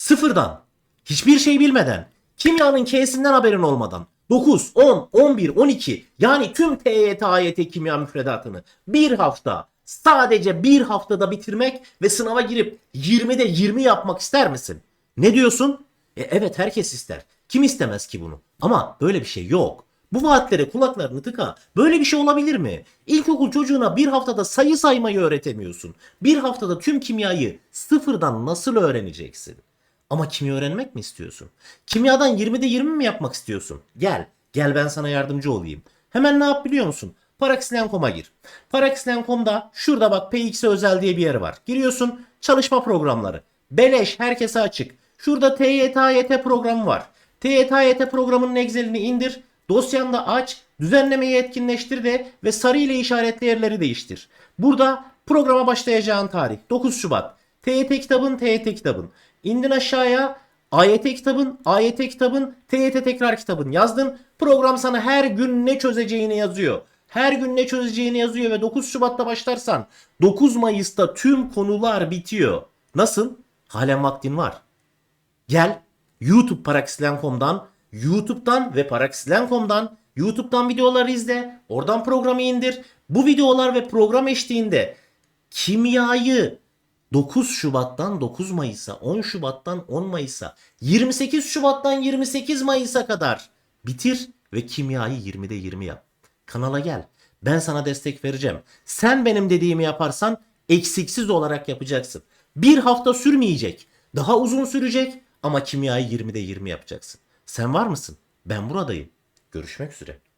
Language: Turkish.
Sıfırdan. Hiçbir şey bilmeden. Kimyanın K'sinden haberin olmadan. 9, 10, 11, 12 yani tüm TYT AYT kimya müfredatını bir hafta sadece bir haftada bitirmek ve sınava girip 20'de 20 yapmak ister misin? Ne diyorsun? E, evet herkes ister. Kim istemez ki bunu? Ama böyle bir şey yok. Bu vaatlere kulaklarını tıka. Böyle bir şey olabilir mi? İlkokul çocuğuna bir haftada sayı saymayı öğretemiyorsun. Bir haftada tüm kimyayı sıfırdan nasıl öğreneceksin? Ama kimya öğrenmek mi istiyorsun? Kimyadan 20'de 20 mi yapmak istiyorsun? Gel. Gel ben sana yardımcı olayım. Hemen ne yap biliyor musun? Paraxillen.com'a gir. Paraxillen.com'da şurada bak PX özel diye bir yer var. Giriyorsun çalışma programları. Beleş herkese açık. Şurada TYT AYT programı var. TYT programının Excel'ini indir. Dosyanda aç. Düzenlemeyi etkinleştir de ve sarı ile işaretli yerleri değiştir. Burada programa başlayacağın tarih 9 Şubat. TYT kitabın TYT kitabın. İndin aşağıya AYT kitabın, AYT kitabın, TYT tekrar kitabın yazdın. Program sana her gün ne çözeceğini yazıyor. Her gün ne çözeceğini yazıyor ve 9 Şubat'ta başlarsan 9 Mayıs'ta tüm konular bitiyor. Nasıl? Halen vaktin var. Gel YouTube Paraxillen.com'dan, YouTube'dan ve Paraxillen.com'dan YouTube'dan videoları izle. Oradan programı indir. Bu videolar ve program eşliğinde kimyayı 9 Şubat'tan 9 Mayıs'a, 10 Şubat'tan 10 Mayıs'a, 28 Şubat'tan 28 Mayıs'a kadar bitir ve kimyayı 20'de 20 yap. Kanala gel. Ben sana destek vereceğim. Sen benim dediğimi yaparsan eksiksiz olarak yapacaksın. Bir hafta sürmeyecek. Daha uzun sürecek ama kimyayı 20'de 20 yapacaksın. Sen var mısın? Ben buradayım. Görüşmek üzere.